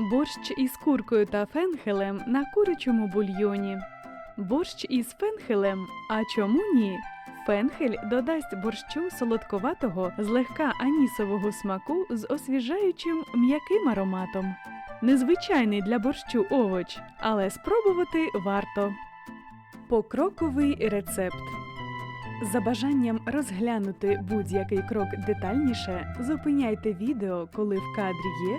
Борщ із куркою та фенхелем на курячому бульйоні. Борщ із фенхелем. А чому ні? Фенхель додасть борщу солодковатого, злегка анісового смаку з освіжаючим м'яким ароматом. Незвичайний для борщу овоч, але спробувати варто. Покроковий рецепт. За бажанням розглянути будь-який крок детальніше, зупиняйте відео, коли в кадрі є